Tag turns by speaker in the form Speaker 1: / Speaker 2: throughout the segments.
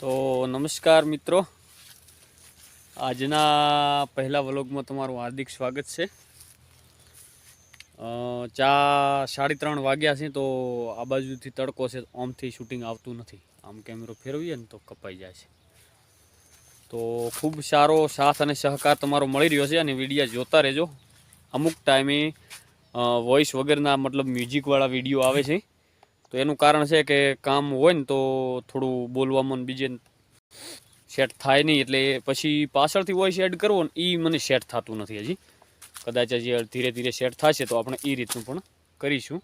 Speaker 1: તો નમસ્કાર મિત્રો. આજના પહેલા વ્લોગમાં તમારું હાર્દિક સ્વાગત છે. ચા સાડી ત્રણ વાગ્યા છે તો આ બાજુથી તડકો છે, આમથી શૂટિંગ આવતું નથી. આમ કેમેરો ફેરવીએ ને તો કપાઈ જાય છે. તો ખૂબ સારો સાથ અને સહકાર તમારો મળી રહ્યો છે અને વિડીયા જોતા રહેજો. અમુક ટાઈમે વોઇસ વગરના મતલબ મ્યુઝિકવાળા વીડિયો આવે છે. તો એનું કારણ છે કે કામ હોય ને તો થોડું બોલવામાં બીજે સેટ થાય નહીં. એટલે પછી પાછળથી વોઇસ એડ કરવો ને એ મને સેટ થતું નથી હજી. કદાચ હજી ધીરે ધીરે સેટ થશે તો આપણે એ રીતનું પણ કરીશું.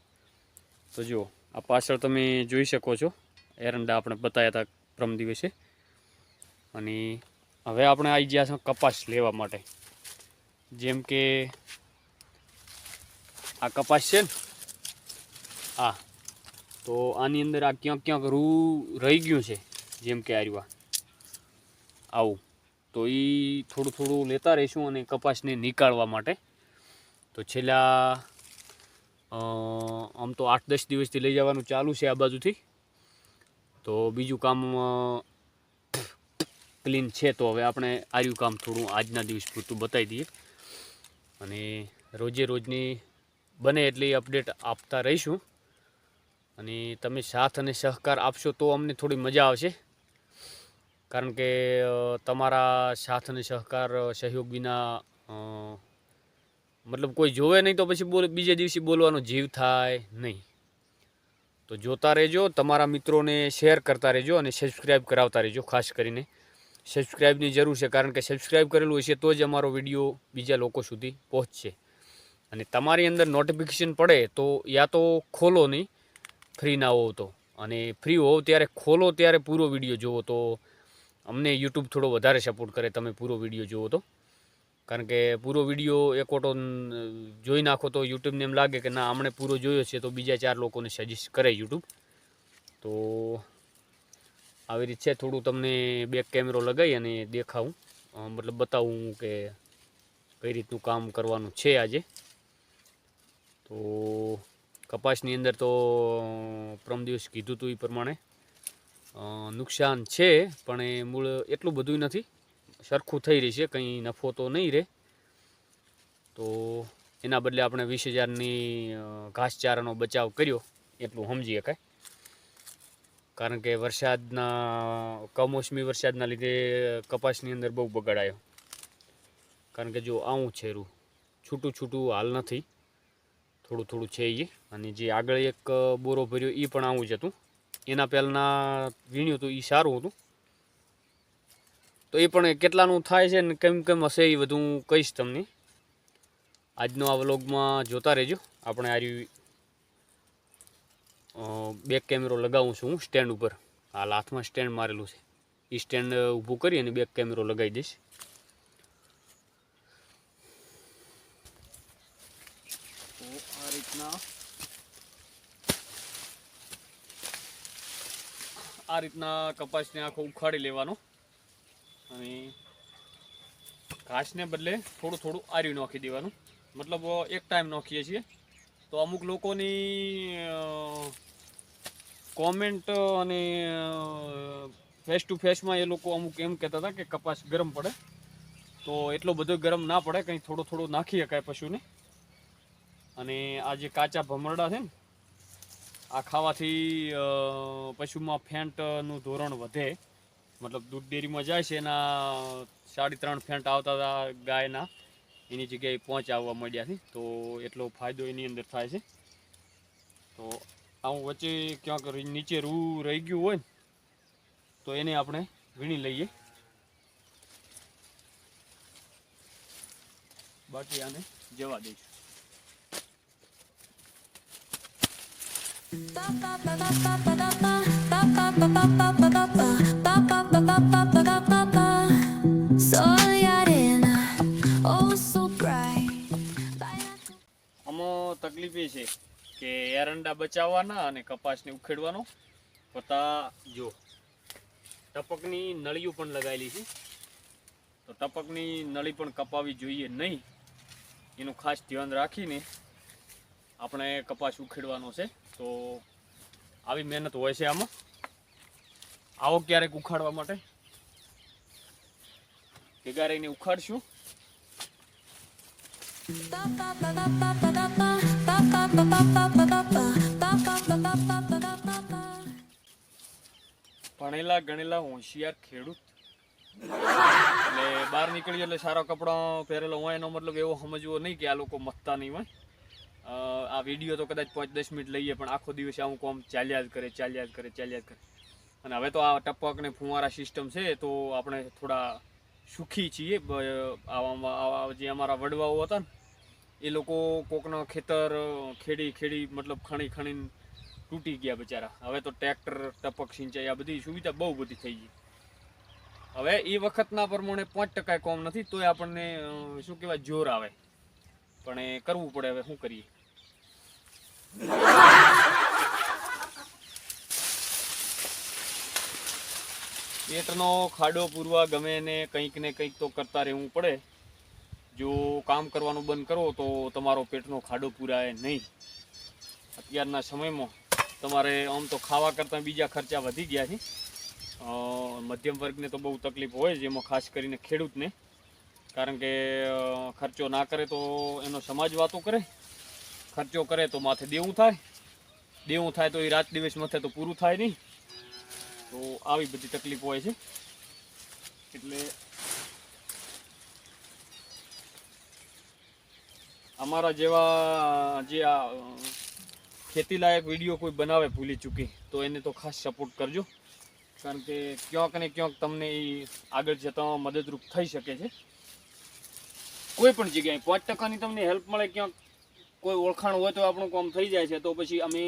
Speaker 1: તો જુઓ, આ પાછળ તમે જોઈ શકો છો. એરંડા આપણે બતાવ્યા હતા પ્રમ દિવસે. અને હવે આપણે આવી ગયા છે કપાસ લેવા માટે. જેમ કે આ કપાસ છે ને, આ તો આની અંદર આ ક્યાંક ક્યાંક રૂ રહી ગયું છે, જેમ કે આર્યું આવું. તો એ થોડું થોડું લેતા રહીશું અને કપાસને નીકાળવા માટે. તો છેલ્લા આમ તો આઠ દસ દિવસથી લઈ જવાનું ચાલુ છે આ બાજુથી. તો બીજું કામ ક્લીન છે તો હવે આપણે આર્યું કામ થોડું આજના દિવસ પૂરતું બતાવી દઈએ. અને રોજે રોજની બને એટલી અપડેટ આપતા રહીશું. અને તમે સાથ અને સહકાર આપશો તો અમને થોડી મજા આવશે. કારણ કે તમારા સાથ અને સહકાર સહયોગ વિના મતલબ કોઈ જોવે નહીં તો પછી બોલ, બીજે દિવસે બોલવાનો જીવ થાય નહીં. તો જોતા રહેજો, તમારા મિત્રોને શેર કરતા રહેજો અને સબસ્ક્રાઈબ કરાવતા રહેજો, ખાસ કરીને. સબસ્ક્રાઈબની જરૂર છે, કારણ કે સબસ્ક્રાઈબ કરેલું હશે તો જ અમારો વીડિયો બીજા લોકો સુધી પહોંચશે. અને તમારી અંદર નોટિફિકેશન પડે તો યા તો ખોલો નહીં ફ્રી ના હોવ તો. અને ફ્રી હોવ ત્યારે ખોલો ત્યારે પૂરો વીડિયો જુઓ તો અમને યુટ્યુબ થોડો વધારે સપોર્ટ કરે તમે પૂરો વીડિયો જુઓ તો. કારણ કે પૂરો વીડિયો એક ઓટો જોઈ નાખો તો યુટ્યુબને એમ લાગે કે ના હમણે પૂરો જોયો છે તો બીજા ચાર લોકોને સજેસ્ટ કરે યુટ્યુબ તો આવી રીત છે, થોડું તમને બેક કેમેરો લગાવી અને દેખાવું. મતલબ બતાવું કે કઈ રીતનું કામ કરવાનું છે આજે. તો કપાસની અંદર તો પ્રમ દિવસ કીધું હતું એ પ્રમાણે. નુકસાન છે, પણ એ મૂળ એટલું બધું નથી. સરખું થઈ રહી છે, કંઈ નફો તો નહીં રહે. તો એના બદલે આપણે વીસ હજારની ઘાસચારાનો બચાવ કર્યો, એટલું સમજી શકાય. કારણ કે વરસાદના, કમોસમી વરસાદના લીધે કપાસની અંદર બહુ બગાડાયો કારણ કે જો આવું છેરું છૂટું છૂટું હાલ નથી. થોડું થોડું છે એ અને જે આગળ એક બોરો ભર્યો એ પણ આવું જ હતું. એના પહેલાંના વીણ્યું હતું એ સારું હતું. તો એ પણ કેટલાનું થાય છે ને કેમ કેમ હશે એ બધું કહીશ તમને. આજનો આ વ્લોગમાં જોતા રહેજો. આપણે આ બેક કેમેરો લગાવું છું હું સ્ટેન્ડ ઉપર. હાલ હાથમાં સ્ટેન્ડ મારેલું છે. એ સ્ટેન્ડ ઊભું કરી અને બેક કેમેરો લગાવી દઈશ તો આ રીતના આ રીતના કપાસને આખો ઉખાડી લેવાનો. અને ઘાસને બદલે થોડું થોડું આર્યું નાખી દેવાનું. મતલબ એક ટાઈમ નાખીએ છીએ. તો અમુક લોકોની કોમેન્ટ અને ફેસ ટુ ફેસમાં એ લોકો અમુક એમ કહેતા હતા કે કપાસ ગરમ પડે. તો એટલો બધો ગરમ ના પડે, કંઈ થોડો થોડો નાખી શકાય પશુને. અને આ જે કાચા ભમરડા છે ને, આ ખાવાથી પશુમાં ફેન્ટનું ધોરણ વધે. મતલબ દૂધ ડેરીમાં જાય છે, એના સાડી ત્રણ ફેન્ટ આવતા હતા ગાયના. એની જગ્યાએ પહોંચ આવવા માંડ્યા છે, તો એટલો ફાયદો એની અંદર થાય છે. તો આવું વચ્ચે ક્યાંક નીચે રૂ રહી ગયું હોય તો એને આપણે વીણી લઈએ. બાકી આને જવા દઈશું. તકલીફ એ છે કે એરંડા બચાવવાના અને કપાસને ઉખેડવાનો. પતા જો, ટપકની નળીઓ પણ લગાવેલી છે. તો ટપકની નળી પણ કપાવી જોઈએ નહીં. એનું ખાસ ધ્યાન રાખીને આપણે કપાસ ઉખેડવાનો છે. તો આવી મહેનત હોય છે આમાં. આવો ક્યારેક ઉખાડવા માટે. ભેગા ઉખાડશું. ભણેલા ગણેલા હોશિયાર ખેડૂત. એટલે બહાર નીકળી એટલે સારા કપડાં પહેરેલો હોય એનો મતલબ એવો સમજવો નહીં કે આ લોકો મતતા નહીં હોય. આ વીડિયો તો કદાચ પાંચ દસ મિનિટ લઈએ, પણ આખો દિવસ આવું કોમ ચાલ્યા જ કરે, ચાલ્યા જ કરે, ચાલ્યા જ કરે. અને હવે તો આ ટપક ને ફુવારા સિસ્ટમ છે, તો આપણે થોડા સુખી છીએ. આવા જે અમારા વડવાઓ હતા ને, એ લોકો કોકના ખેતર ખેડી ખેડી, મતલબ ખણી, ખણીને તૂટી ગયા બિચારા. હવે તો ટ્રેક્ટર ટપક, સિંચાઈ, આ બધી સુવિધા બહુ બધી થઈ ગઈ. હવે એ વખતના પ્રમાણે પાંચ ટકા કોમ નથી, તોય આપણને શું કહેવાય, જોર આવે. પણ એ કરવું પડે, હવે શું કરીએ? પેટનો ખાડો પૂરવા ગમે ને કંઈક ને કંઈક તો કરતા રહેવું પડે. જો કામ કરવાનું બંધ કરો તો તમારો પેટનો ખાડો પૂરાય નહીં. અત્યારના સમયમાં તમારે આમ તો ખાવા કરતાં બીજા ખર્ચા વધી ગયા છે. મધ્યમ વર્ગને તો બહુ તકલીફ હોય છે એમાં ખાસ કરીને ખેડૂતને. કારણ કે ખર્ચો ના કરે તો એનો સમાજ વાતો કરે. ખર્ચો કરે તો માથે દેવું થાય. દેવું થાય તો એ રાત દિવસ માથે તો પૂરું થાય નહીં. તો આવી બધી તકલીફ હોય છે. એટલે અમારા જેવા જે આ ખેતીલાયક વીડિયો કોઈ બનાવે ભૂલી ચૂકી, તો એને તો ખાસ સપોર્ટ કરજો. કારણ કે ક્યાંક ને ક્યાંક તમને એ આગળ જતાં મદદરૂપ થઈ શકે છે. કોઈ પણ જગ્યાએ પાંચ ટકાની તમને હેલ્પ મળે ક્યાંક કોઈ ઓળખાણ હોય તો આપણું કામ થઈ જાય છે. તો પછી અમે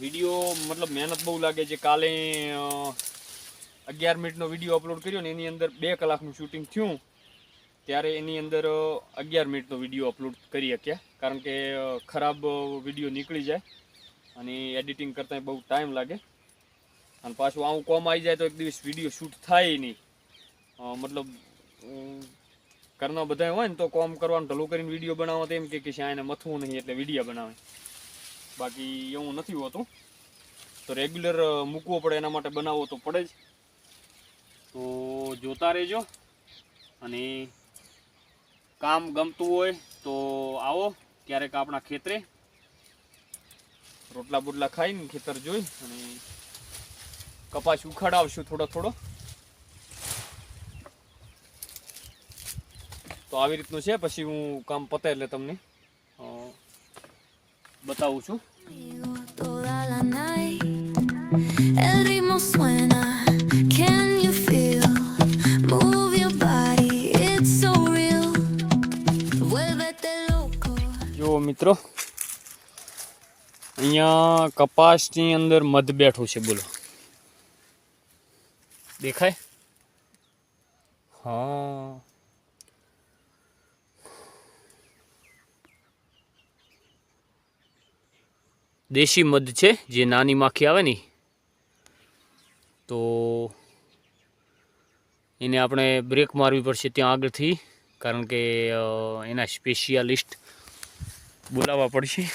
Speaker 1: વીડિયો મતલબ મહેનત બહુ લાગે છે. કાલે અગિયાર મિનિટનો વીડિયો અપલોડ કર્યો ને એની અંદર બે કલાકનું શૂટિંગ થયું. ત્યારે એની અંદર અગિયાર મિનિટનો વીડિયો અપલોડ કરી શક્યા. કારણ કે ખરાબ વીડિયો નીકળી જાય અને એડિટિંગ કરતાં બહુ ટાઈમ લાગે. અને પાછું આવું કોમ આવી જાય તો એક દિવસ વીડિયો શૂટ થાય નહીં. મતલબ ઘરના બધા હોય ને તો કોમ કરવાનું, ઢલું કરીને વીડિયો બનાવો તો એમ કે કે શાયને મથવું નહીં એટલે વીડિયો બનાવે. બાકી એવું નથી હોતું. તો રેગ્યુલર મૂકવો પડે એના માટે બનાવવો તો પડે જ. તો જોતા રહેજો. અને કામ ગમતું હોય તો આવો ક્યારેક આપણા ખેતરે. રોટલા બોટલા ખાઈને ખેતર જોઈ અને કપાસ ઉખાડાવશું થોડો થોડો. તો આવી રીતનું છે પછી હું કામ પતે એટલે તમને બતાવું છું. જુઓ મિત્રો અહીંયા કપાસની અંદર મધ બેઠું છે બોલો દેખાય હા દેશી મધ છે, જે નાની માખી આવે ની તો એને આપણે બ્રેક મારવી પડશે ત્યાં આગળથી, કારણ કે એના સ્પેશિયાલિસ્ટ બોલાવવા પડશે.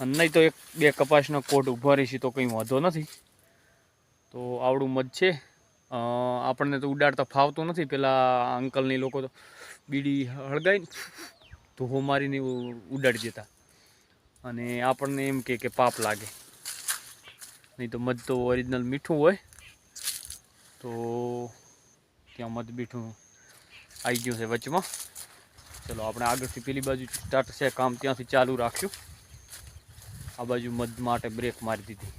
Speaker 1: નહીં તો એક બે કપાસના કોટ ઊભા રહેશે તો કંઈ વાંધો નથી. તો આવડું મધ છે. આપણને તો ઉડાડતા ફાવતું નથી. પેલા અંકલની લોકો તો બીડી હળગાઈને ધોહો મારીને ઉ- ઉડાડી દેતા. અને આપણને એમ કે કે પાપ લાગે. નહીં તો મધ તો ઓરિજિનલ મીઠું હોય. તો ત્યાં મધ મીઠું આવી ગયું છે વચમાં. ચલો, આપણે આગળથી પેલી બાજુ સ્ટાર્ટ છે કામ, ત્યાંથી ચાલુ રાખશું. આ બાજુ મધ માટે બ્રેક મારી દીધી.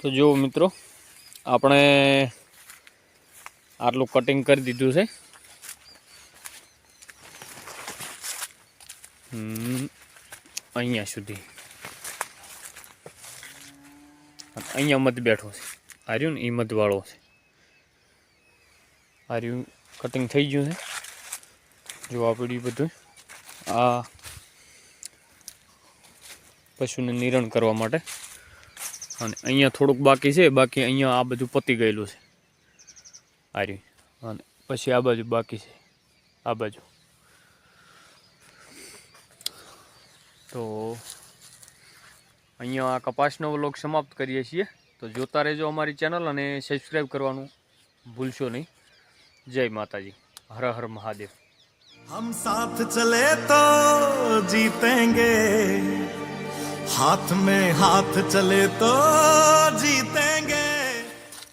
Speaker 1: તો જુઓ મિત્રો, આપણે આટલું કટિંગ કરી દીધું છે. અહીંયા સુધી. અહીંયા મધ બેઠો છે. આર્યું ને એ મધવાળો છે. આર્યું કટિંગ થઈ ગયું છે. જોવા પડ્યું બધું. આ પશુને નિરણ કરવા માટે. અને અહીંયા થોડુંક બાકી છે. બાકી અહીંયા આ બધું પતી ગયેલું છે. આર્યું. અને પછી આ બાજુ બાકી છે. આ બાજુ. તો અહીંયા આ કપાસનો વ્લોગ સમાપ્ત કરીએ છીએ. તો જોતા રહેજો અમારી ચેનલ અને સબસ્ક્રાઈબ કરવાનું ભૂલશો નહીં. જય માતાજી. હર હર મહાદેવ.
Speaker 2: હમ સાથ ચલે તો જીતેંગે. હાથ મેં હાથ ચલે તો જી